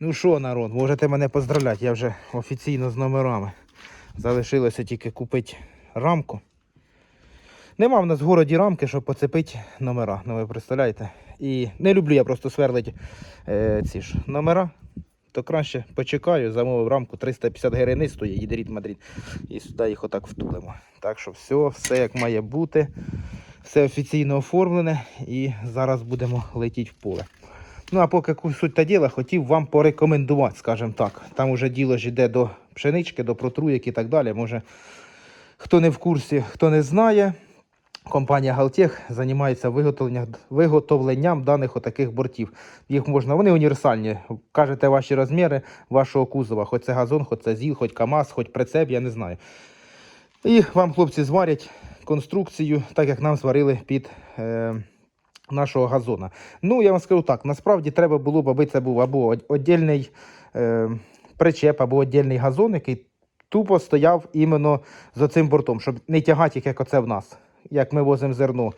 Ну що, народ, можете мене поздравляти, я вже офіційно з номерами. Залишилося тільки купити рамку. Нема в нас в городі рамки, щоб поцепити номера. Ну ви представляєте? І не люблю я просто сверлити е, ці ж номера. То краще почекаю, замовив рамку 350 гривень стоїть, їде рід Мадрид. І сюди їх отак втулимо. Так що все, все як має бути. Все офіційно оформлене і зараз будемо летіти в поле. Ну а поки суть та діла, хотів вам порекомендувати, скажімо так. Там уже діло ж йде до пшенички, до протруєк і так далі. Може, хто не в курсі, хто не знає, компанія Галтех займається виготовленням, виготовленням даних отаких бортів. Їх можна, вони універсальні. Кажете ваші розміри вашого кузова, хоч це газон, хоч це ЗІЛ, хоч КАМАЗ, хоч прицеп, я не знаю. І вам хлопці зварять конструкцію, так як нам зварили під е, нашого газона. Ну, я вам скажу так, насправді треба було б, аби це був або віддільний е, причеп, або віддільний газон, який тупо стояв іменно з оцим бортом, щоб не тягати, їх, як оце в нас. Як ми возимо зерно,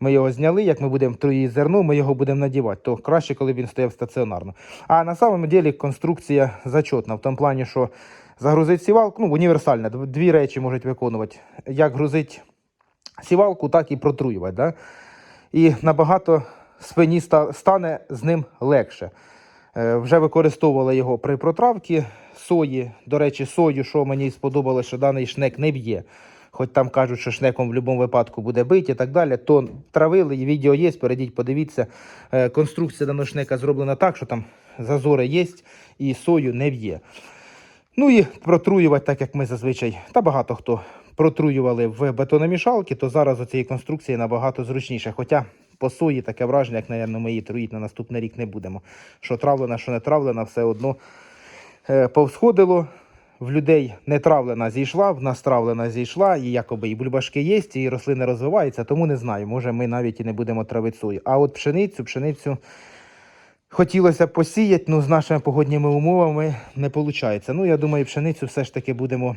ми його зняли, як ми будемо труїти зерно, ми його будемо надівати, то краще, коли він стояв стаціонарно. А на самому ділі конструкція зачетна, в тому плані, що загрузити сівалку, ну, універсальна, дві речі можуть виконувати. Як грузити сівалку, так і протруювати. Да? І набагато спині стане з ним легше. Е, Вже використовували його при протравці сої. До речі, сою, що мені сподобалося, що даний шнек не б'є. Хоч там кажуть, що шнеком в будь-якому випадку буде бити і так далі, то травили, і відео є, перейдіть, подивіться. Е, Конструкція даного шнека зроблена так, що там зазори є і сою не б'є. Ну і протруювати, так як ми зазвичай, та багато хто протруювали в бетономішалки, то зараз у цієї конструкції набагато зручніше. Хоча по сої таке враження, як, напевно, ми її труїти на наступний рік не будемо. Що травлена, що не травлена, все одно е, повсходило. В людей не травлена зійшла, в нас травлена зійшла, і якоби і бульбашки є, і рослини розвиваються, тому не знаю. Може, ми навіть і не будемо травити сою. А от пшеницю, пшеницю хотілося посіяти, ну з нашими погодніми умовами не виходить. Ну, я думаю, пшеницю все ж таки будемо.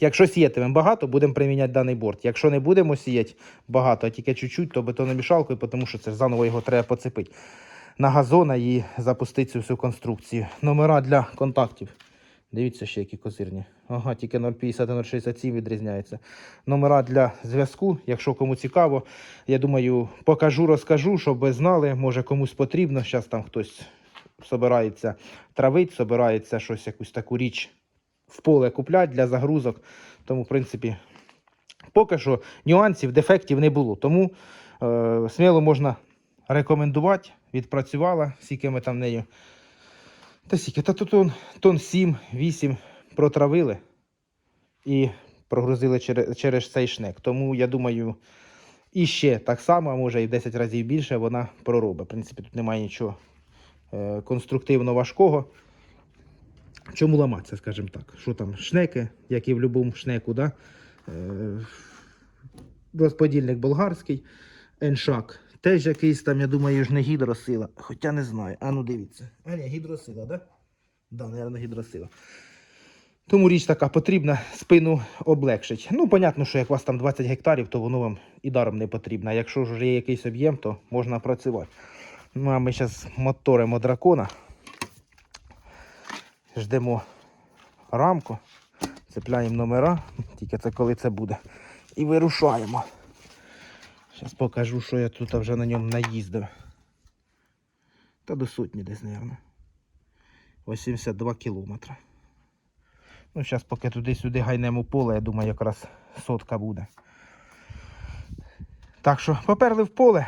Якщо сіятимемо багато, будемо приміняти даний борт. Якщо не будемо сіяти багато, а тільки чуть-чуть, то бетономішалкою, тому що це заново його треба поцепити на газона і запустити цю всю конструкцію. Номера для контактів. Дивіться ще які козирні. Ага, тільки 050 і 067 відрізняється. Номера для зв'язку, якщо кому цікаво, я думаю, покажу, розкажу, щоб ви знали, може комусь потрібно. Зараз там хтось собирається травить, собирається щось, якусь таку річ в поле купляти для загрузок. Тому, в принципі, поки що нюансів, дефектів не було. Тому е, сміло можна рекомендувати. Відпрацювала, скільки ми там нею. Та скільки, та тут тон, тон 7-8 протравили і прогрузили через, через цей шнек. Тому я думаю, і ще так само, а може і в 10 разів більше вона проробить. В принципі, тут немає нічого е, конструктивно важкого. Чому ламатися, скажімо так? Що там, шнеки, як і в будь-якому шнеку, да? е, розподільник болгарський, еншак. Теж якийсь там, я думаю, ж не гідросила. Хоча не знаю. А ну дивіться. А ні, гідросила, да? Да, мабуть, гідросила. Тому річ така потрібна, спину облегшить. Ну, понятно, що як у вас там 20 гектарів, то воно вам і даром не потрібно. А якщо ж є якийсь об'єм, то можна працювати. Ну, а ми зараз моторимо дракона. Ждемо рамку, цепляємо номера, тільки це коли це буде. І вирушаємо. Зараз покажу, що я тут вже на ньому наїздив. Та до сотні десь, мабуть. 82 кілометри. Ну, зараз поки туди-сюди гайнемо поле, я думаю, якраз сотка буде. Так що поперли в поле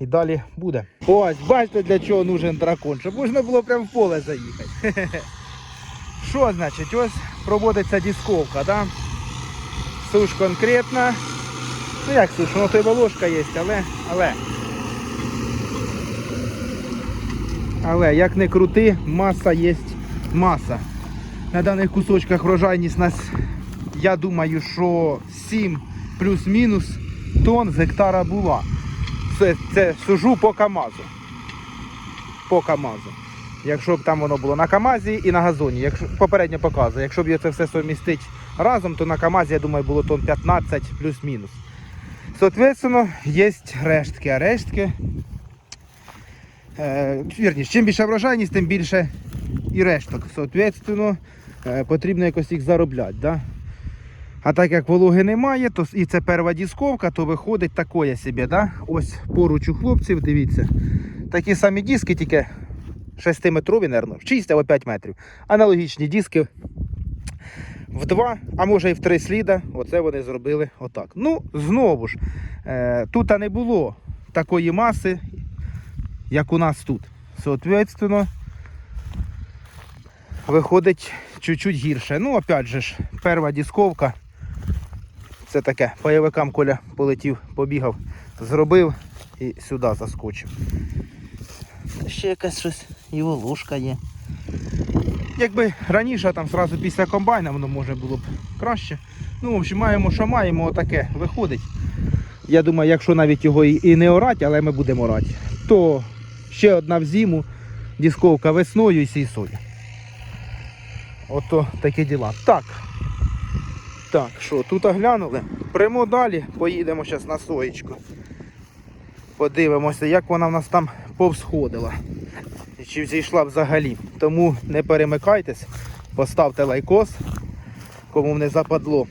і далі буде. Ось, бачите, для чого нужен дракон, щоб можна було прямо в поле заїхати. Що значить? Ось проводиться дисковка, да? Суш конкретна. Ну як суш, то й волошка є, але, але. Але як не крути, маса є маса. На даних кусочках врожайність нас, я думаю, що 7 плюс-мінус тонн з гектара була. Це, це сужу по КАМАЗу. По КАМАЗу. Якщо б там воно було на КАМАЗі і на газоні, якщо попередньо показує, якщо б я це все совмістити разом, то на КАМАЗі, я думаю, було тонн 15 плюс-мінус. Соответственно, є рештки, а рештки Е, чим більше врожайність, тим більше і решток. Соответственно, е, потрібно якось їх заробляти. Да? А так як вологи немає, то і це перша дісковка, то виходить такое собі. Да? Ось поруч у хлопців, дивіться. Такі самі диски, тільки 6-метрові, мабуть, 6 або 5 метрів. Аналогічні диски в 2, а може і в 3 сліда. Оце вони зробили отак. Ну, знову ж, е, тут не було такої маси, як у нас тут. Соответственно, виходить чуть-чуть гірше. Ну, опять же ж, перша дисковка. Це таке, пайовикам Коля полетів, побігав, зробив і сюди заскочив. Ще якась щось і волошка є. Якби раніше, там зразу після комбайна, воно може було б краще. Ну, в общем, маємо, що маємо, отаке виходить. Я думаю, якщо навіть його і не орати, але ми будемо орати, то ще одна в зиму, дисковка весною і сісою. Ото такі діла. Так. Так, що, тут оглянули. Прямо далі, поїдемо зараз на соєчку. Подивимося, як вона в нас там повсходила. Чи зійшла взагалі. Тому не перемикайтесь, поставте лайкос, кому не западло.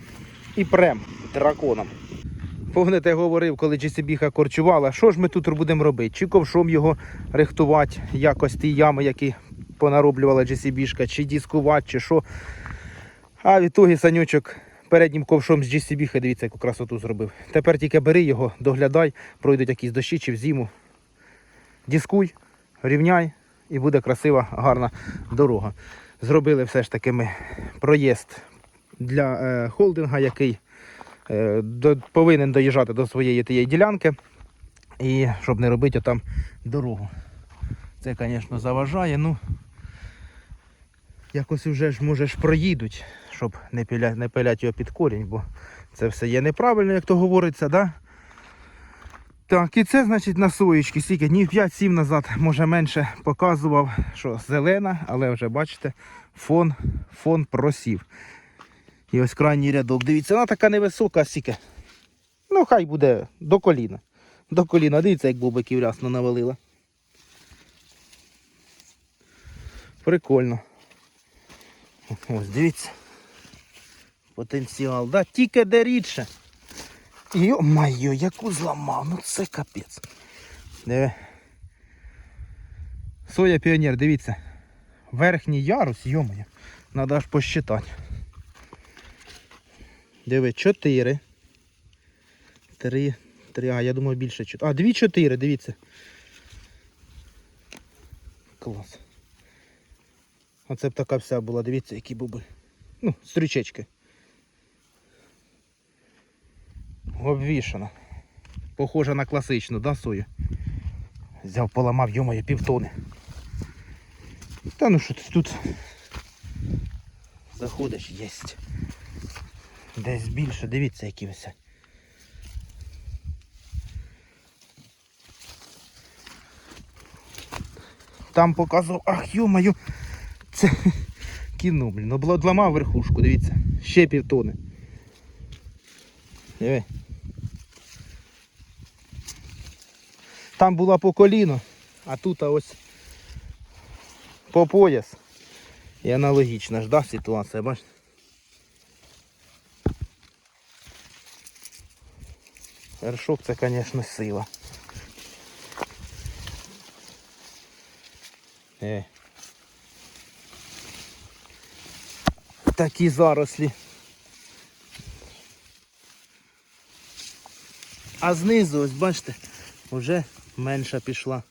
І прем драконом. Помните, говорив, коли GCB корчувала, що ж ми тут будемо робити? Чи ковшом його рихтувати, якось ті ями, які понароблювала GCB, чи дискувати, чи що. А в ітогі санючок переднім ковшом з GCB, дивіться, яку красоту зробив. Тепер тільки бери його, доглядай, пройдуть якісь дощі чи в зиму. Дискуй, рівняй і буде красива, гарна дорога. Зробили все ж таки ми проїзд для е, холдинга, який е, до, повинен доїжджати до своєї тієї ділянки. І щоб не робити там дорогу. Це, звісно, заважає. Ну, якось вже ж може ж проїдуть, щоб не пилять, не пилять його під корінь, бо це все є неправильно, як то говориться, да? Так, і це значить на соєчки, скільки днів 5-7 назад, може менше, показував, що зелена, але вже бачите, фон, фон просів. І ось крайній рядок. Дивіться, вона така невисока, скільки. Ну, хай буде до коліна. До коліна. Дивіться, як бобиків рясно навалила. Прикольно. Ось, дивіться. Потенціал, да? Тільки де рідше. Йо-майо, яку зламав, ну це капець. Диви. Соя піонер, дивіться. Верхній ярус, йомаю, треба аж посчитати. Диви, 4. 3. 3, а я думаю більше 4. А, 2 4, дивіться. Клас. Оце б така вся була, дивіться, які буби. Ну, стрічечки. Обвішана. Похожа на класичну, да, сою? Взяв, поламав, йомає, півтони. Та ну що ти тут заходиш, єсть. Десь більше, дивіться, які висять. Там показував, ах, йомаю, це кіно, блін. Обламав верхушку, дивіться. Ще півтони. Диви. Там була по коліно, а тут ось по пояс. І аналогічна ж, да, ситуація, бачите? Вершок це, звісно, сила. Е. Такі зарослі. А знизу, ось бачите, вже менша пішла.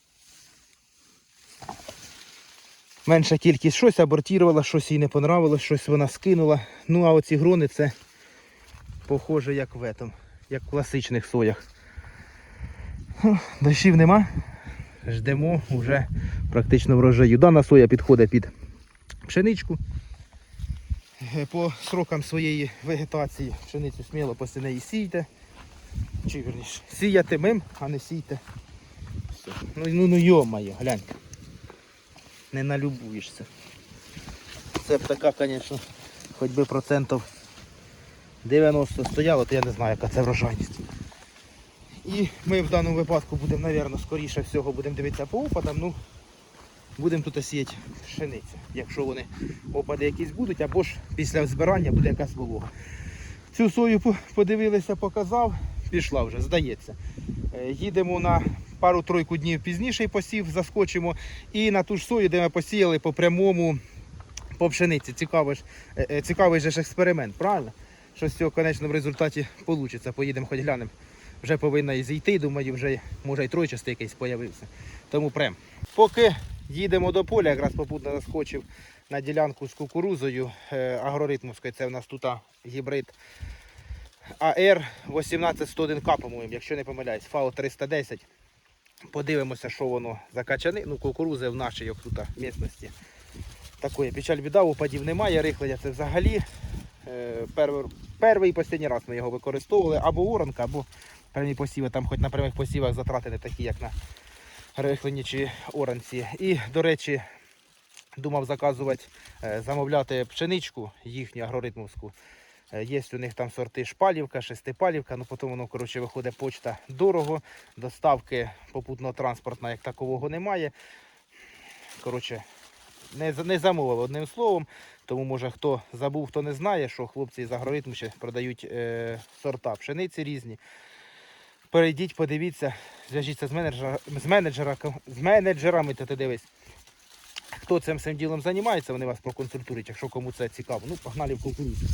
Менша кількість щось абортувала, щось їй не понравилось, щось вона скинула. Ну а оці грони це похоже як в этом, як в класичних соях. Дощів нема. Ждемо вже практично врожаю. Дана соя підходить під пшеничку. Е, По срокам своєї вегетації пшеницю сміло після неї сійте. Чи сіяти мим, а не сійте. Все. Ну ну ну йо-моє, гляньте. Не налюбуєшся. Це б така, звісно, хоч би процентів 90 стояло, то я не знаю, яка це врожайність. І ми в даному випадку будемо, мабуть, скоріше всього будемо дивитися по опадам. Ну, будемо тут сіяти пшеницю, якщо вони опади якісь будуть, або ж після збирання буде якась волога. Цю сою подивилися, показав, пішла вже, здається. Е, Їдемо на пару-тройку днів пізніше посів, заскочимо. І на ту ж сою, де ми посіяли по прямому по пшениці. Цікавий ж, е, е, цікавий же ж експеримент, правильно? Що з цього конечно, в результаті вийде. Поїдемо хоч глянемо. Вже повинна і зійти, думаю, вже може і тройчастий якийсь з'явився. Тому прям. Поки їдемо до поля, якраз попутно заскочив на ділянку з кукурузою е, агроритмовською. Це в нас тут гібрид АР 181К, по-моєму, якщо не помиляюсь, ФАО 310. Подивимося, що воно за качани. Ну, кукурузи в нашій тут місцевості. Такої печаль біда, опадів немає, рихлення це взагалі. Е, перший, і останній раз ми його використовували або оранка, або певні посіви. Там хоч на прямих посівах затрати не такі, як на рихлені чи оранці. І, до речі, думав заказувати, е, замовляти пшеничку їхню агроритмовську. Е, Є у них там сорти шпалівка, шестипалівка, ну потім воно коротше, виходить почта дорого, доставки попутного транспортна як такового немає. Коротше, не, не замовили одним словом. Тому може хто забув, хто не знає, що хлопці з агроритму ще продають е, сорта пшениці різні. Перейдіть, подивіться, зв'яжіться з, менеджера, з, менеджера, з менеджерами, то ти дивись. Хто цим всім ділом займається, вони вас проконсультують, якщо кому це цікаво. Ну, погнали в кукурудзу.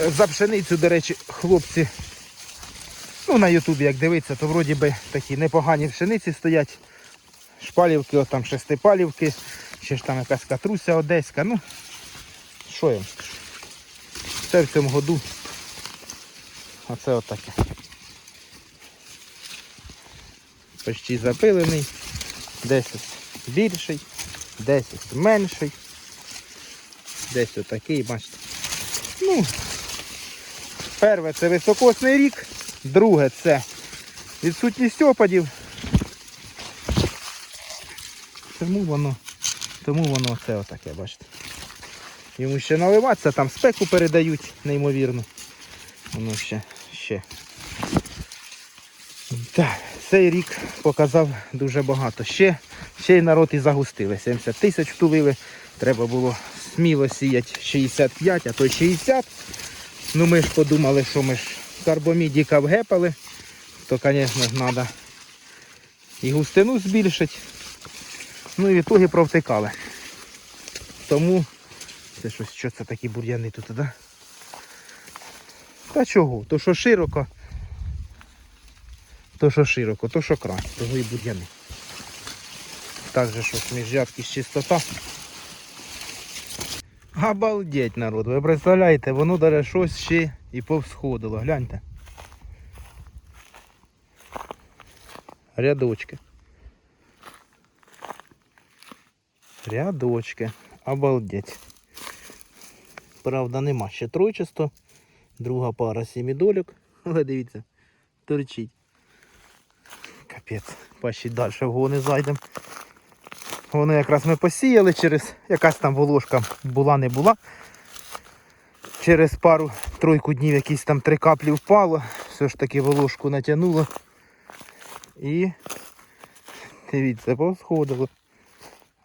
Е, За пшеницю, до речі, хлопці, ну на Ютубі як дивиться, то вроді би такі непогані пшениці стоять. Шпалівки, от там шестипалівки, ще ж там якась катруся одеська. Ну, що їм? Це в цьому году. Оце отаке. Почти запилений. 10 більший, 10 менший. Десь отакий, бачите. Ну, перше це високосний рік, друге це відсутність опадів. Тому воно, тому воно це отаке, бачите. Йому ще наливатися, там спеку передають, неймовірно. Воно ще, ще. Так, цей рік показав дуже багато. Ще, ще й народ і загустили. 70 тисяч втулили. Треба було сміло сіяти 65, а то й 60. Ну ми ж подумали, що ми ж карбомідіка вгепали, то, звісно, треба і густину збільшити. Ну і в ітогі провтикали. Тому це щось, що це такі бур'яни тут, да? Та чого? То що широко, то що широко, то що край, того і бур'яни. Так же щось між ядкість чистота. Обалдеть, народ, ви представляєте, воно даже щось ще і повсходило. Гляньте. Рядочки. Рядочки. Обалдеть. Правда, нема ще тройчасто. Друга пара сімідолік. Але дивіться, торчить. Капець. Пащі далі вгони зайдемо. Воно якраз ми посіяли через якась там волошка була, не була. Через пару тройку днів якісь там три каплі впало. Все ж таки волошку натягнуло. І дивіться, повсходило.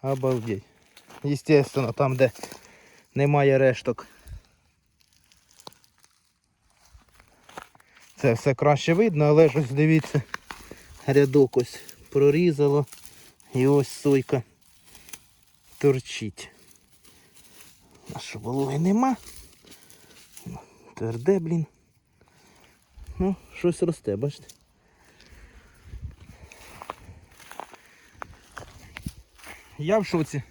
Обалдеть. Естественно, там, де немає решток. Це все краще видно, але ж ось дивіться, рядок ось прорізало. І ось сойка торчить. А що вологи нема? Тверде, блін. Ну, щось росте, бачите? Я в шоці.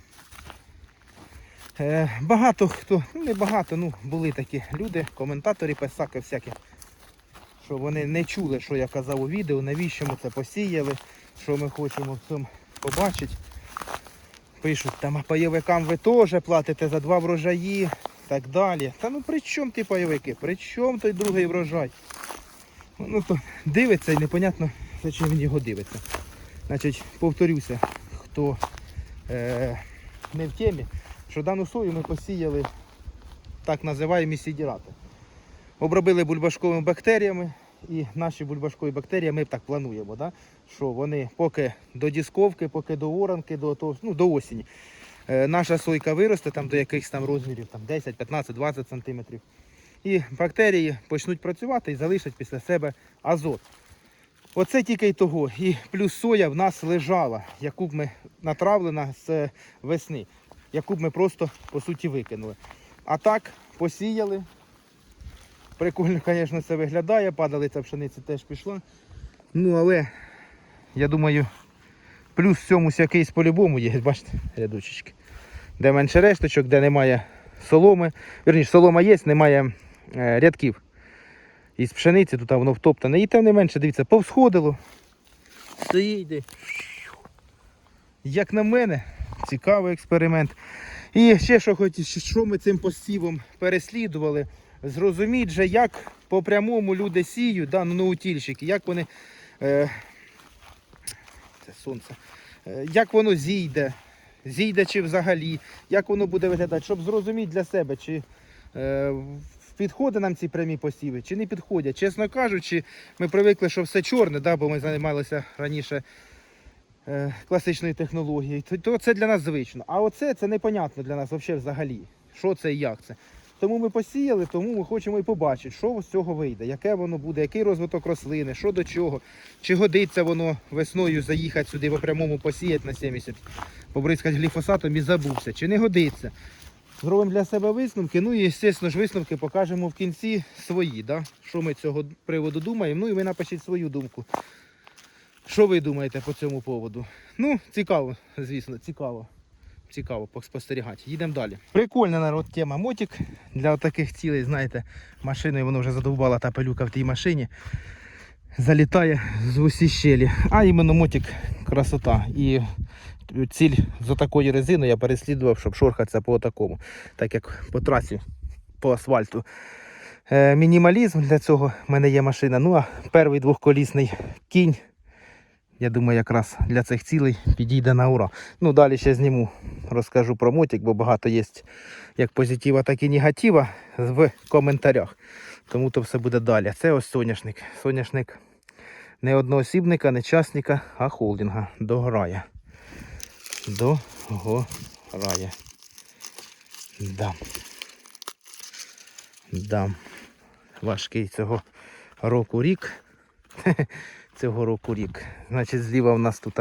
Е, багато хто, ну не багато, ну були такі люди, коментаторі, писаки всякі, що вони не чули, що я казав у відео, навіщо ми це посіяли, що ми хочемо в цьому побачити. Пишуть, там пайовикам ви теж платите за два врожаї, так далі. Та ну при чому ті пайовики? При чому той другий врожай? Ну то дивиться і непонятно, за чим він його дивиться. Значить, повторюся, хто е, не в темі, що дану сою ми посіяли так називаємо сідірати. Обробили бульбашковими бактеріями і наші бульбашкові бактерії, ми так плануємо, да? що вони поки до дісковки, поки до оранки, до, того, ну, до осені. Е, наша сойка виросте там до якихось там розмірів, там 10, 15, 20 сантиметрів. І бактерії почнуть працювати і залишать після себе азот. Оце тільки й того. І плюс соя в нас лежала, яку б ми натравлена з весни, яку б ми просто по суті викинули. А так посіяли. Прикольно, звісно, це виглядає, падалиця пшениці теж пішла. Ну, але я думаю, плюс в цьому якийсь по-любому є, бачите, рядочечки. Де менше решточок, де немає соломи. Вірніше, солома є, немає е, рядків. Із пшениці тут воно втоптане. І тим не менше, дивіться, повсходило. Стоїть. Як на мене, цікавий експеримент. І ще що хоч, що ми цим посівом переслідували, зрозуміть же, як по прямому люди сіють, да, ну, наутільщики, як вони. Е, це сонце. Е, як воно зійде, зійде чи взагалі, як воно буде виглядати, щоб зрозуміти для себе, чи е, підходять нам ці прямі посіви, чи не підходять. Чесно кажучи, ми привикли, що все чорне, да, бо ми займалися раніше е, класичною технологією, то, це для нас звично. А оце це непонятно для нас взагалі. Що це і як це. Тому ми посіяли, тому ми хочемо і побачити, що з цього вийде, яке воно буде, який розвиток рослини, що до чого, чи годиться воно весною заїхати сюди по прямому посіяти на 70, побризкати гліфосатом і забувся, чи не годиться. Зробимо для себе висновки, ну і, звісно ж, висновки покажемо в кінці свої, да? що ми з цього приводу думаємо. Ну і ви напишіть свою думку. Що ви думаєте по цьому поводу? Ну, цікаво, звісно, цікаво. Цікаво поспостерігати. Їдемо далі. Прикольна народ тема мотик. Для таких цілей, знаєте, машиною воно вже задовбала та пилюка в тій машині. Залітає з усі щелі. А іменно мотик красота. І ціль з такої резини я переслідував, щоб шорхатися по такому, так як по трасі, по асфальту. Е, мінімалізм для цього в мене є машина. Ну а перший двохколісний кінь, я думаю, якраз для цих цілей підійде на ура. Ну, далі ще зніму, розкажу про мотик, бо багато є як позитива, так і негатива в коментарях. Тому то все буде далі. Це ось соняшник. Соняшник не одноосібника, не частника, а холдинга. Дограє. Догорає. Да. Да. Важкий цього року рік. Цього року рік. Значить, зліва в нас тут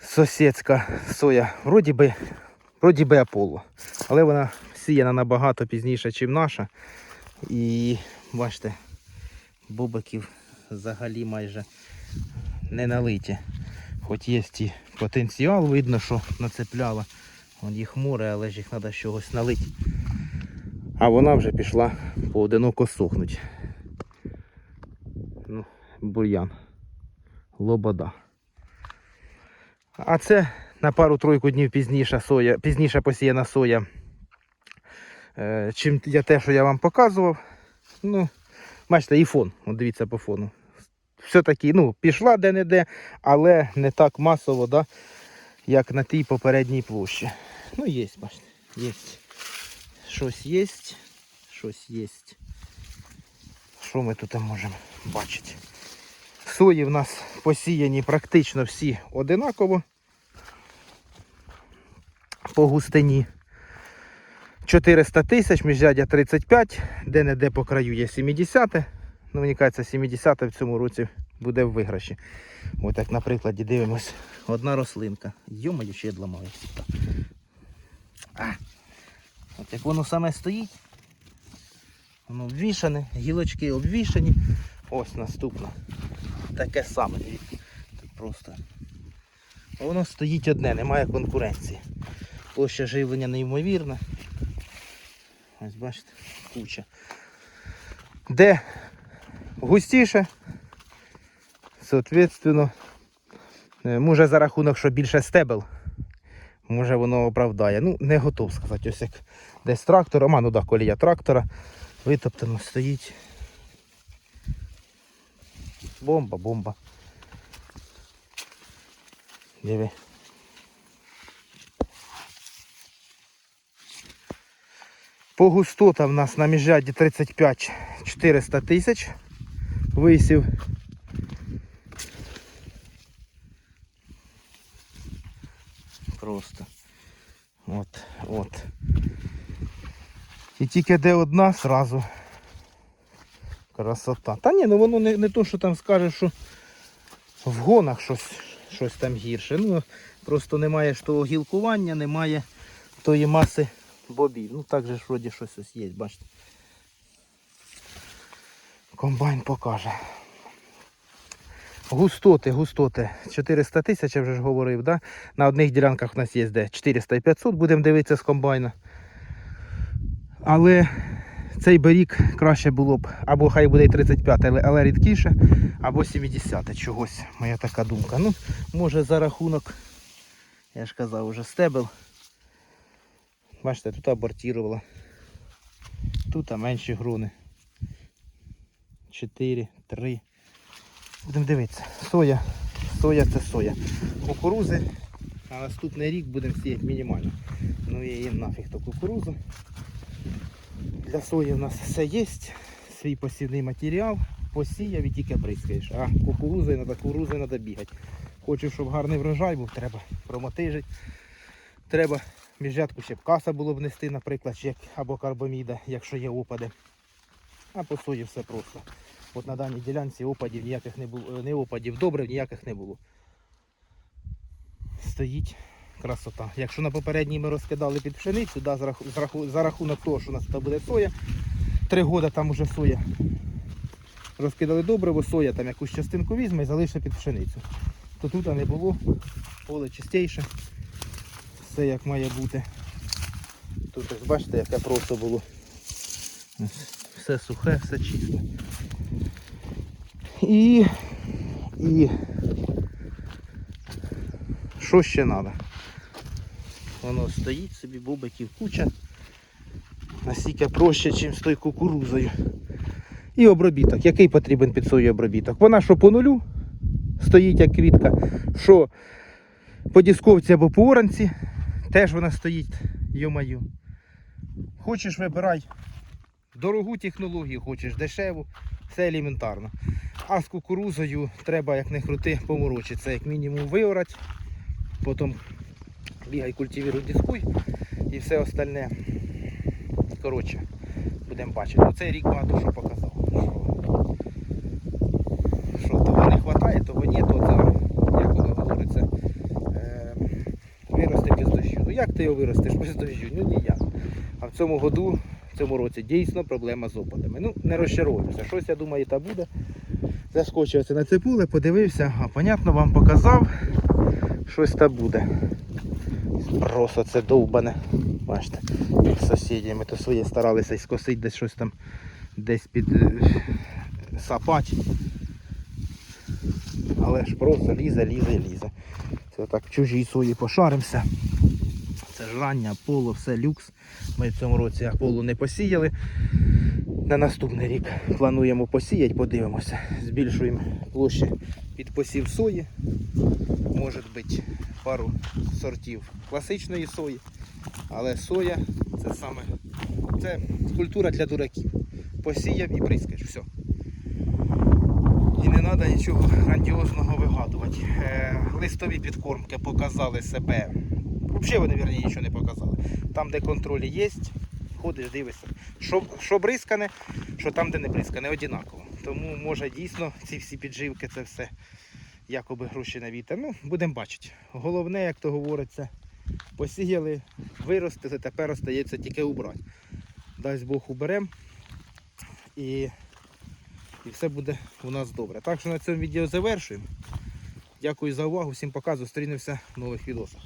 сусідська соя. Вроді би, вроді би Аполло. Але вона сіяна набагато пізніше, ніж наша. І бачите, бобиків взагалі майже не налиті. Хоч є і потенціал, видно, що нацепляла. Вон їх море, але ж їх треба чогось налити. А вона вже пішла поодиноко сохнуть. Бур'ян. Лобода. А це на пару-тройку днів пізніше соя, пізніше посіяна соя. Е, чим я те, що я вам показував. Ну, бачите, і фон. От дивіться по фону все-таки ну, пішла де-не-де, але не так масово, да, як на тій попередній площі. Ну, є, бачите, є. Щось є, щось є. Що ми тут можемо бачити? Сої в нас посіяні практично всі одинаково по густині. 400 тисяч, міжрядя 35, де-не-де по краю є 70. Ну, мені кажеться, 70 в цьому році буде в виграші. Ось так на прикладі дивимось. Одна рослинка. Йомаю, ще я ламаю. А! От як воно саме стоїть. Воно обвішане, гілочки обвішані. Ось наступна. Таке саме. Тут просто. Воно стоїть одне, немає конкуренції. Площа живлення неймовірна. Ось бачите, куча. Де густіше, соответственно, е, може за рахунок, що більше стебел, може воно оправдає. Ну, не готов сказати, ось як десь трактор, а ну да, колія трактора, витоптано стоїть. Бомба, бомба. Диви. По густота в нас на міжряді 35 400 тисяч. висів. Просто. От, от. І тільки де одна, сразу красота. Та ні, ну воно не, не то, що там скаже, що в гонах щось, щось там гірше. Ну, просто немає ж того гілкування, немає тої маси бобів. Ну так же ж вроді щось ось є, бачите. Комбайн покаже. Густоти, густоти. 400 тисяч, я вже ж говорив, да? На одних ділянках у нас є де 400 і 500, будемо дивитися з комбайна. Але цей берік краще було б, або хай буде 35, але, але рідкіше, або 70 чогось, моя така думка. Ну, може за рахунок, я ж казав, уже стебел. Бачите, тут абортірувала. Тут менші груни. 4, 3. Будемо дивитися. Соя. Соя це соя. Кукурузи. А наступний рік будемо сіяти мінімально. Ну і їм нафіг то кукурузу. Для сої у нас все є. Свій посівний матеріал. Посіяв і тільки бризкаєш. А кукурузою треба, кукурузою треба бігати. Хочу, щоб гарний врожай був, треба промотижити. Треба міжрядку ще б каса було внести, наприклад, чи або карбоміда, якщо є опади. А по сої все просто. От на даній ділянці опадів ніяких не було, не опадів добрив ніяких не було. Стоїть красота. Якщо на попередній ми розкидали під пшеницю, да, за, раху- за, раху- за рахунок того, що у нас тут буде соя, три роки там уже соя. Розкидали добриво, соя там якусь частинку візьме і залише під пшеницю. То тут не було, поле чистіше, все як має бути. Тут бачите, яке просто було. Все сухе, все чисте. І, і що ще треба? Воно стоїть собі, бобиків куча. Настільки проще, ніж з тою кукурузою. І обробіток. Який потрібен під сою обробіток? Вона що по нулю стоїть як квітка, що по дісковці або по оранці, теж вона стоїть, йомаю. Хочеш вибирай дорогу технологію, хочеш дешеву, все елементарно. А з кукурузою треба, як не крути, поморочитися, як мінімум виорати, потім бігай, культивіруй, дискуй і все остальне. Коротше, будемо бачити. Оцей рік багато що показав. Що, того не вистачає, того ні, то це, як воно говориться, е, вирости без дощу. Ну як ти його виростеш без дощу? Ну ніяк. А в цьому году, в цьому році дійсно проблема з опадами. Ну, не розчаровуюся. Щось, я думаю, та буде. Заскочився на це поле, подивився, а понятно вам показав, щось та буде. Просто це довбане. Бачите, з сусідями то своє старалися скосити десь щось там десь під е, сапать. Але ж просто лізе, лізе, лізе. Це так в чужій сої пошаримося. Це ж рання, поло, все люкс. Ми в цьому році полу не посіяли. На наступний рік плануємо посіяти, подивимося. Збільшуємо площі під посів сої. Може бути пару сортів класичної сої. Але соя це саме це культура для дураків. Посіяв і бризкаєш. Все. І не треба нічого грандіозного вигадувати. Е, листові підкормки показали себе. Взагалі вони вірні нічого не показали. Там, де контроль є, ходиш, дивишся. Що, що бризкане, що там, де не бризкане, однаково. Тому може дійсно ці всі підживки, це все якоби гроші на вітер. Ну, будемо бачити. Головне, як то говориться, посіяли, виростили, тепер остається тільки убрати. Дасть Бог уберемо і, і все буде у нас добре. Так що на цьому відео завершуємо. Дякую за увагу, всім пока, зустрінемося в нових відосах.